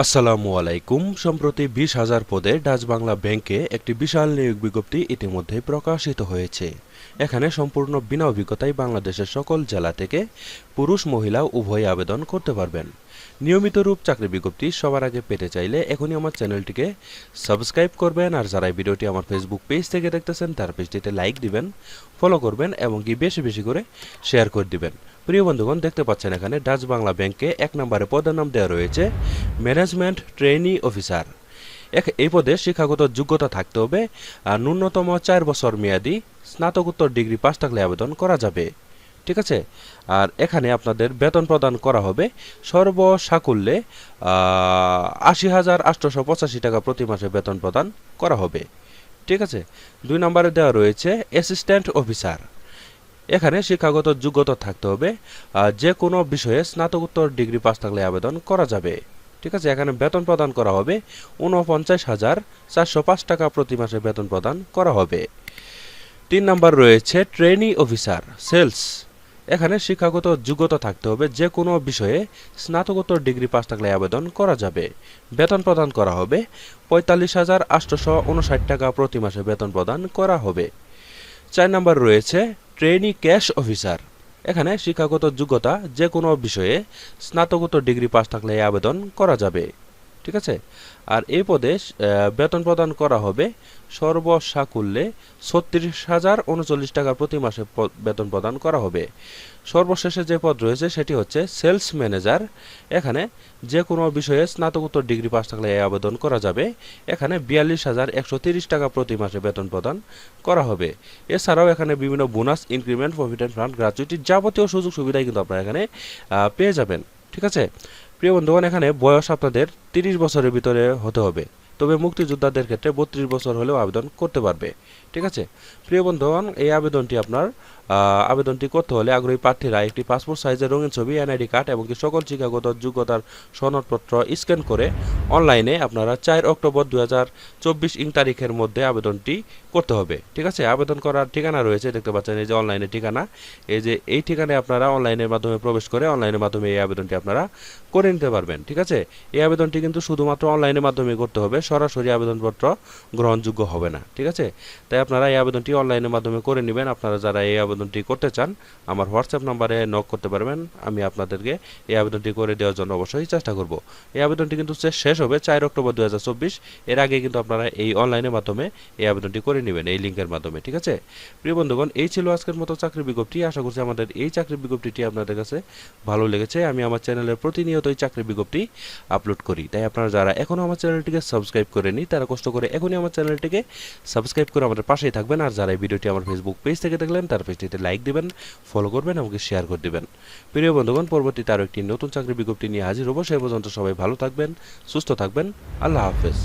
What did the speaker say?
আসসালামু আলাইকুম। সম্প্রতি বিশ হাজার পদে ডাচ বাংলা ব্যাংকে একটি বিশাল নিয়োগ বিজ্ঞপ্তি ইতিমধ্যে প্রকাশিত হয়েছে। এখানে সম্পূর্ণ বিনা অভিজ্ঞতায় বাংলাদেশের সকল জেলা থেকে পুরুষ, মহিলা উভয় আবেদন করতে পারবেন। নিয়মিত রূপ চাকরি বিজ্ঞপ্তি সবার আগে পেতে চাইলে এখনই আমার চ্যানেলটিকে সাবস্ক্রাইব করবেন আর যারা ভিডিওটি আমার ফেসবুক পেজ থেকে দেখতেছেন, তার পেজটিতে লাইক দিবেন ফলো করবেন এবং কি বেশি বেশি করে শেয়ার করে দিবেন। প্রিয় বন্ধুগণ, দেখতে পাচ্ছেন এখানে ডাচ বাংলা ব্যাংকে এক নম্বরে পদের নাম দেওয়া রয়েছে ম্যানেজমেন্ট ট্রেনি অফিসার। এই পদে শিক্ষাগত যোগ্যতা থাকতে হবে আর ন্যূনতম চার বছর মেয়াদি স্নাতকোত্তর ডিগ্রি পাস থাকলে আবেদন করা যাবে। ঠিক আছে? আর এখানে আপনাদের বেতন প্রদান করা হবে সর্বসাকুল্যে আশি হাজার আটশোশো পঁচাশি টাকা প্রতি মাসে বেতন প্রদান করা হবে। ঠিক আছে? দুই নম্বরে দেওয়া রয়েছে অ্যাসিস্ট্যান্ট অফিসার। এখানে শিক্ষাগত যোগ্যতা থাকতে হবে যে কোনো বিষয়ে স্নাতকোত্তর ডিগ্রি পাস থাকলে আবেদন করা যাবে। ঠিক আছে, এখানে বেতন প্রদান করা হবে উনপঞ্চাশ হাজার চারশো পাঁচ টাকা প্রতি মাসে বেতন প্রদান করা হবে। তিন নম্বর রয়েছে ট্রেনি অফিসার সেলস এখানে শিক্ষাগত যোগ্যতা থাকতে হবে, যে কোনো বিষয়ে স্নাতকোত্তর ডিগ্রি পাস থাকলে আবেদন করা যাবে। বেতন প্রদান করা হবে, পঁয়তাল্লিশ হাজার আটশোশো টাকা প্রতি মাসে বেতন প্রদান করা হবে। চার নম্বর রয়েছে ট্রেনি ক্যাশ অফিসার এখানে শিক্ষাগত যোগ্যতা যে কোনো বিষয়ে স্নাতকোত্তর ডিগ্রি পাস থাকলে আবেদন করা যাবে। ঠিক আছে? আর এই পদে বেতন প্রদান করা হবে সর্বসাকুল্যে ছত্রিশ হাজার উনচল্লিশ টাকা প্রতি মাসে বেতন প্রদান করা হবে। সর্বশেষে যে পদ রয়েছে সেটি হচ্ছে সেলস ম্যানেজার। এখানে যে কোনো বিষয়ে স্নাতকোত্তর ডিগ্রি পাস থাকলে এই আবেদন করা যাবে। এখানে বিয়াল্লিশ হাজার একশো তিরিশ টাকা প্রতি মাসে বেতন প্রদান করা হবে। এছাড়াও এখানে বিভিন্ন bonus, increment, provident fund, gratuity যাবতীয় সুযোগ সুবিধাই কিন্তু আপনারা এখানে পেয়ে যাবেন। ঠিক আছে? প্রিয় বন্ধুগণ, এখানে বয়স আপনাদের তিরিশ বছরের ভিতরে হতে হবে। তবে মুক্তিযোদ্ধাদের ক্ষেত্রে বত্রিশ বছর হলেও আবেদন করতে পারবে। ঠিক আছে? প্রিয় বন্ধুগণ, এই আবেদনটি আপনার আবেদনটি করতে হলে আগ্রহী প্রার্থীরা একটি পাসপোর্ট সাইজের রঙিন ছবি, এনআইডি কার্ড এবং কি সকল শিক্ষাগত যোগ্যতার সনদপত্র স্ক্যান করে অনলাইনে আপনারা চার অক্টোবর দু হাজার চব্বিশ ইং তারিখের মধ্যে আবেদনটি করতে হবে। ঠিক আছে? আবেদন করার ঠিকানা রয়েছে, দেখতে পাচ্ছেন এই যে অনলাইনে ঠিকানা। এই যে এই ঠিকানায় আপনারা অনলাইনের মাধ্যমে প্রবেশ করে অনলাইনের মাধ্যমে এই আবেদনটি আপনারা করে নিতে পারবেন, ঠিক আছে? এই আবেদনটি কিন্তু শুধুমাত্র অনলাইনের মাধ্যমে করতে হবে, সরাসরি আবেদনপত্র গ্রহণযোগ্য হবে না, ঠিক আছে? তাই আপনারা এই আবেদনটি অনলাইনের মাধ্যমে করে নেবেন। আপনারা যারা এই আবেদনটি করতে চান, আমার হোয়াটসঅ্যাপ নাম্বারে নক করতে পারবেন। আমি আপনাদেরকে এই আবেদনটি করে দেওয়ার জন্য অবশ্যই চেষ্টা করব। এই আবেদনটি কিন্তু শেষ হবে চার অক্টোবর দু হাজার চব্বিশ। এর আগে কিন্তু আপনারা এই অনলাইনের মাধ্যমে এই আবেদনটি করে নেবেন, এই লিঙ্কের মাধ্যমে, ঠিক আছে? প্রিয় বন্ধুগণ, এই ছিল আজকের মতো চাকরি বিজ্ঞপ্তি। আশা করছি আমাদের এই চাকরি বিজ্ঞপ্তিটি আপনাদের কাছে ভালো লেগেছে। আমি আমার চ্যানেলের প্রতিনিয়তই চাকরি বিজ্ঞপ্তি আপলোড করি। তাই আপনারা যারা এখনও আমার চ্যানেলটিকে সাবস্ক্রাইব করেনি তারা কষ্ট করে এখনই আমার চ্যানেলটিকে সাবস্ক্রাইব করে আমাদের পাশেই থাকবেন। আর যারা এই ভিডিওটি আমার ফেসবুক পেজ থেকে দেখলেন, তার পেজটিতে লাইক দেবেন ফলো করবেন আমাকে শেয়ার করে দেবেন। প্রিয় বন্ধুগণ, পরবর্তীতে আরও একটি নতুন চাকরি বিজ্ঞপ্তি নিয়ে হাজির হব। সে পর্যন্ত সবাই ভালো থাকবেন, সুস্থ থাকবেন। আল্লাহ হাফেজ।